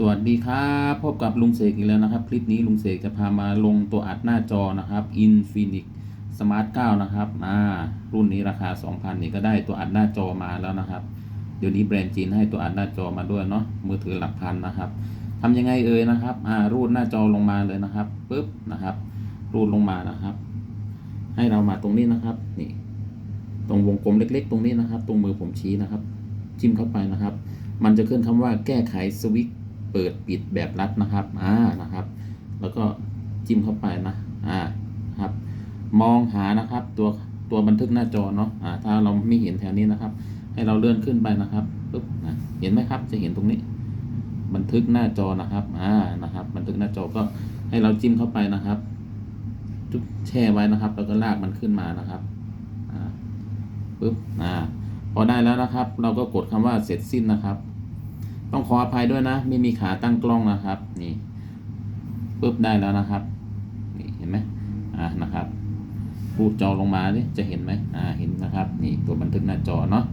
สวัสดีครับพบกับลุงเสกอีกแล้วนะครับ คลิปนี้ลุงเสกจะพามาลงตัวอัดหน้าจอนะครับ Infinix Smart 9 นะครับอ่ารุ่นนี้ราคา 2,000นี่ก็ได้ตัวอัดหน้าจอมาแล้วนะครับ เดี๋ยวนี้แบรนด์จีนให้ตัวอัดหน้าจอมาด้วยเนาะมือถือหลักพันนะครับทำยังไงเอ่ยนะครับอ่ารูดหน้าจอลงมาเลยนะครับปุ๊บนะครับ รูดลงมานะครับ ให้เรามาตรงนี้นะครับนี่ตรงวงกลมเล็ก ๆ ตรงนี้นะครับ ตรงมือผมชี้นะครับ จิ้มเข้าไปนะครับ มันจะขึ้นคำว่าแก้ไขสวิตช์ เปิดปิดแบบรัดนะครับอ่านะครับ แล้วก็จิ้มเข้าไปนะอ่าครับ มองหานะครับตัวตัวบันทึกหน้าจอเนาะอ่าถ้าเราไม่เห็นแถวนี้นะครับ ให้เราเลื่อนขึ้นไปนะครับปึ๊บนะเห็นไหมครับ จะเห็นตรงนี้ บันทึกหน้าจอนะครับอ่านะครับ บันทึกหน้าจอก็ให้เราจิ้มเข้าไปนะครับจุ๊บแช่ไว้นะครับ แล้วก็ลากมันขึ้นมานะครับอ่าปึ๊บอ่าพอได้แล้วนะครับ เราก็กดคำว่าเสร็จสิ้นนะครับ ต้องขออภัยด้วยนะ ไม่มีขาตั้งกล้องนะครับ นี่ปึ๊บได้แล้วนะครับ นี่เห็นไหมอ่านะครับรูดจอลงมาดิจะเห็นไหมอ่าเห็นนะครับ นี่ตัวบันทึกหน้าจอเนาะ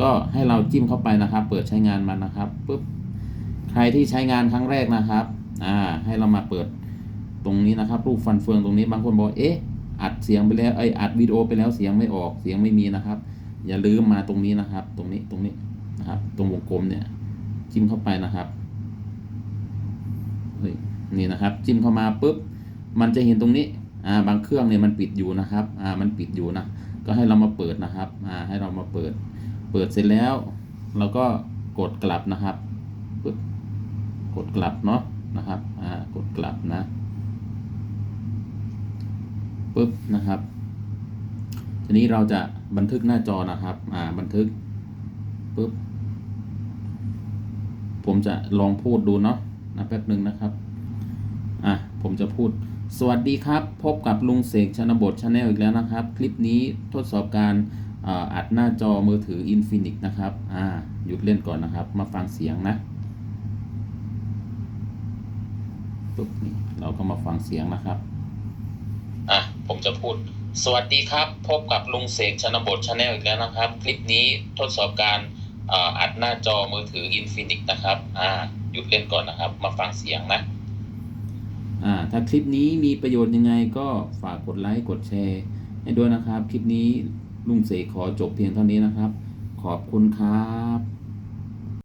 ก็ให้เราจิ้มเข้าไปนะครับ เปิดใช้งานมันนะครับปึ๊บใครที่ใช้งานครั้งแรกนะครับอ่าให้เรามาเปิดตรงนี้นะครับ รูปฟันเฟืองตรงนี้บางคนบอกเอ๊ะอัดเสียงไปแล้วไอยอัดวิดีโอไปแล้วเสียงไม่ออกเสียงไม่มีนะครับ อย่าลืมมาตรงนี้นะครับ ตรงนี้ตรงนี้นะครับ ตรงวงกลมเนี่ย จิ้มเข้าไปนะครับเฮ้ยนี่นะครับ จิ้มเข้ามาปุ๊บมันจะเห็นตรงนี้อ่าบางเครื่องเนี่ยมันปิดอยู่นะครับอ่ามันปิดอยู่นะก็ให้เรามาเปิดนะครับอ่าให้เรามาเปิด เปิดเสร็จแล้ว เราก็กดกลับนะครับปึ๊บกดกลับเนาะนะครับอ่ากดกลับนะปึ๊บนะครับ ทีนี้เราจะบันทึกหน้าจอนะครับอ่าบันทึกปึ๊บ ผมจะลองพูดดูเนาะนะแป๊บหนึ่งนะครับ อะ ผมจะพูด สวัสดีครับ พบกับลุงเสกชนบทชาแนลอีกแล้วนะครับ คลิปนี้ทดสอบการอัดหน้าจอมือถือ Infinix นะครับ อ่า หยุดเล่นก่อนนะครับ มาฟังเสียงนะปุ๊บนี่เราก็มาฟังเสียงนะครับ อะ ผมจะพูด สวัสดีครับ พบกับลุงเสกชนบทชาแนลอีกแล้วนะครับ คลิปนี้ทดสอบการ อัดหน้าจอมือถือ Infinix นะครับอ่าหยุดเล่นก่อนนะครับ มาฟังเสียงนะอ่าถ้าคลิปนี้มีประโยชน์ยังไงก็ฝากกดไลค์กดแชร์ให้ด้วยนะครับ คลิปนี้ลุงเสกขอจบเพียงเท่านี้นะครับ ขอบคุณครับ